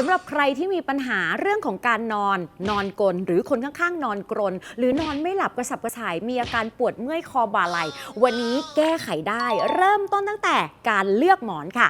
สำหรับใครที่มีปัญหาเรื่องของการนอนนอนกลนหรือคนข้างๆ นอนกรน หรือนอนไม่หลับกระสับกระส่ายมีอาการปวดเมื่อยคอบ่าไหล่วันนี้แก้ไขได้ เริ่มต้นตั้งแต่การเลือกหมอนค่ะ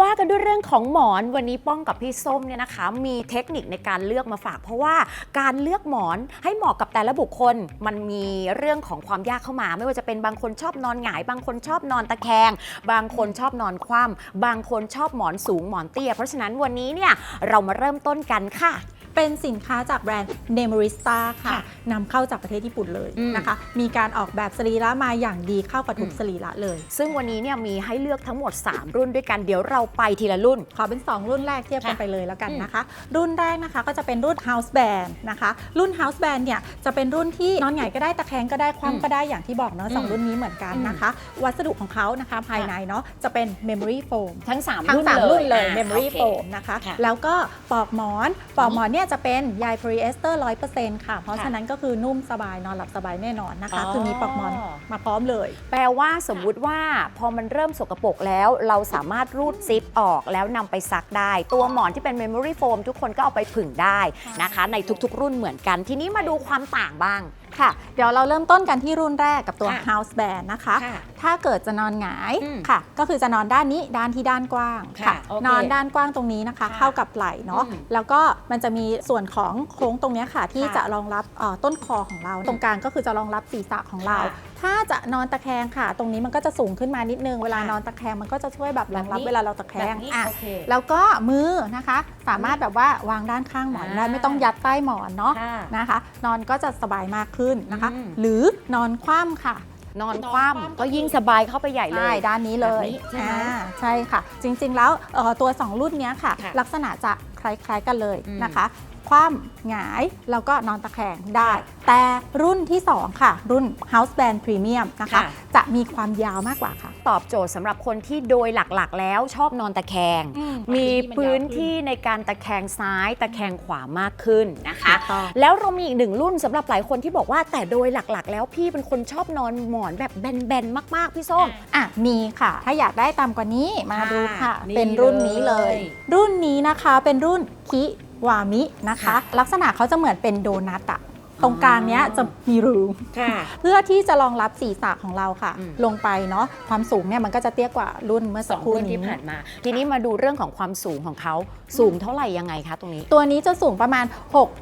ว่ากันด้วยเรื่องของหมอนวันนี้ป้องกับพี่ส้มเนี่ยนะคะ มีเทคนิคในการเลือกมาฝาก เพราะว่าการเลือกหมอนให้เหมาะกับแต่ละบุคคล มันมีเรื่องของความยากเข้ามา ไม่ว่าจะเป็นบางคนชอบนอนหงาย บางคนชอบนอนตะแคง บางคนชอบนอนคว่ำบางคนชอบหมอนสูงหมอนเตี้ยเพราะฉะนั้นวันนี้เนี่ยเรามาเริ่มต้นกันค่ะ เป็นสินค้าจากแบรนด์ n e m r i s t a ค่ะค่ะนำเข้าจากประเทศญี่ปุ่นเลยอืมนะคะ มีการออกแบบสรีระมาอย่างดีเข้ากับทุกอืมสรีระเลย ซึ่งวันนี้เนี่ยมีให้เลือกทั้งหมด 3 รุ่นด้วยกันเดี๋ยวเราไปทีละรุ่น ขอเป็น 2 รุ่นแรกเทียบกันค่ะไปเลยแล้วกันอืมนะคะ รุ่นแรกนะคะก็จะเป็นรุ่น House Band นะคะ รุ่น House Band เนี่ยจะเป็นรุ่นที่นอนหงายก็ได้ตะแคงก็ได้อืมคว่ำก็ได้อย่างที่บอกเนาะสองอืมรุ่นนี้เหมือนกันอืมนะคะ วัสดุของเขานะคะภายในเนาะจะเป็น Memory Foam ทั้ง3ทั้งรุ่นสามเลยรุ่นเลยอะ Memory โอเค Foam นะคะค่ะแล้วก็ปลอกหมอนปลอกหมอนเนี่ยจะเป็นใยโพลีเอสเตอร์100%ค่ะ เพราะค่ะฉะนั้นก็คือนุ่มสบายนอนหลับสบายแน่นอนนะคะอ๋อคือมีปลอกหมอนมาพร้อมเลย แปลว่าสมมุติว่าพอมันเริ่มสกปรกแล้ว เราสามารถรูดซิปออกแล้วนำไปซักได้ ตัวหมอนที่เป็น Memory Foam ทุกคนก็เอาไปผึ่งได้นะคะ ในทุกๆ รุ่นเหมือนกัน ทีนี้มาดูความต่างบ้าง ค่ะ เดี๋ยวเราเริ่มต้นกันที่รุ่นแรกกับตัว ค่ะ House Band นะคะ ค่ะถ้าเกิดจะนอนหงายอืมค่ะ ก็คือจะนอนด้านนี้ด้านที่ด้านกว้างค่ะโอเคนอนด้านกว้างตรงนี้นะคะ ค่ะเข้ากับไหล่เนาะอืมแล้วก็มันจะมีส่วนของโค้งตรงเนี้ยค่ะ ที่ค่ะจะรองรับเอ่อต้นคอของเรา ตรงกลางก็คือจะรองรับศีรษะของเรา ค่ะ ถ้าจะนอนตะแคงค่ะ ตรงนี้มันก็จะสูงขึ้นมานิดนึง เวลาค่ะนอนตะแคงมันก็จะช่วยแบบรองรับแบบนี้เวลาเราตะแคงแบบนี้อะโอเคแล้วก็มือนะคะ สามารถแบบว่าวางด้านข้างหมอนได้อ่า ไม่ต้องยัดใต้หมอนเนาะค่ะ นะคะ นอนก็จะสบายมากขึ้นนะคะ อืม หรือนอนคว่ำค่ะ นอนคว่ำก็ยิ่งสบายเข้าไปใหญ่เลใช่ย ด้านนี้เลยแบบนี้ใช่ไหมอ่าใช่ค่ะ จริงๆแล้วเอ่อตัว 2 รุ่นเนี้ยค่ะ ค่ะลักษณะจะคล้ายๆกันเลยอืมนะคะคว่ำหงาย แล้วก็นอนตะแคงได้ แต่รุ่นที่ 2 ค่ะ รุ่น House Band Premium นะคะ ค่ะ จะมีความยาวมากกว่าค่ะ ตอบโจทย์สำหรับคนที่โดยหลักๆ แล้วชอบนอนตะแคงอืมมีพื้นที่ในการตะแคงซ้ายตะแคงขวามากขึ้นนะคะ ถูกต้อง แล้วเรามีอีกหนึ่งรุ่นสำหรับหลายคนที่บอกว่าแต่โดยหลักๆ แล้วพี่เป็นคนชอบนอนหมอนแบบแบนๆมากๆ พี่ส้ม อะมีค่ะ ถ้าอยากได้ต่ำกว่านี้มาค่ะดูค่ะนี่เป็นรุ่นนี้เลย เลย รุ่นนี้นะคะเป็นรุ่นคิ วามินะคะค่ะลักษณะเขาจะเหมือนเป็นโดนัทอะ ตรงกลางเนี้ยจะมีรูค่ะ เพื่อที่จะรองรับศีรษะของเราค่ะ อืม ลงไปเนาะความสูงเนี่ยมันก็จะเตี้ยกว่ารุ่นเมื่อสสัอกงครู่รุ่นนี้ ที่ผ่านมา ทีนี้มาดูเรื่องของความสูงของเขาสูงเท่าไหร่ยังไงคะตรงนี้ ตัวนี้จะสูงประมาณ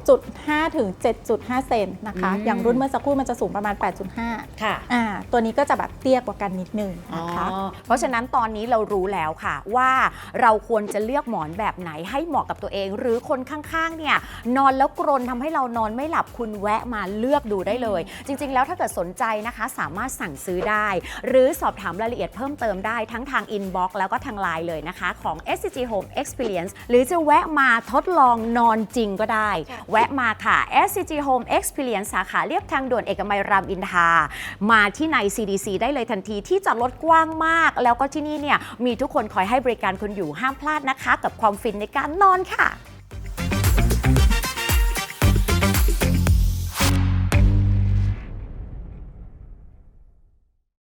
6.5 ถึง 7.5 เซนนะคะ อืม อย่างรุ่นเมื่อสักครู่มันจะสูงประมาณ 8.5 ค่ะ อ่า ตัวนี้ก็จะแบบเตี้ยกว่ากันนิดนึงอ๋อนะคะเพราะฉะนั้นตอนนี้เรารู้แล้วค่ะ ว่าเราควรจะเลือกหมอนแบบไหนให้เหมาะกับตัวเอง หรือคนข้างๆเนี่ยนอนแล้วกรนทำให้เรานอนไม่หลับคุณแวะมาเลือกดูได้เลย จริง ๆ แล้วถ้าเกิดสนใจนะคะ สามารถสั่งซื้อได้ หรือสอบถามรายละเอียดเพิ่มเติมได้ทั้งทางอินบ็อกซ์แล้วก็ทางไลน์เลยนะคะ ของ SCG Home Experience หรือจะแวะมาทดลองนอนจริงก็ได้ แวะมาค่ะ SCG Home Experience สาขาเรียบทางด่วนเอกมัยรามอินทรามาที่ใน CDC ได้เลยทันทีที่จอดรถกว้างมาก แล้วก็ที่นี่เนี่ยมีทุกคนคอยให้บริการคุณอยู่ห้ามพลาดนะคะ กับความฟินในการนอนค่ะ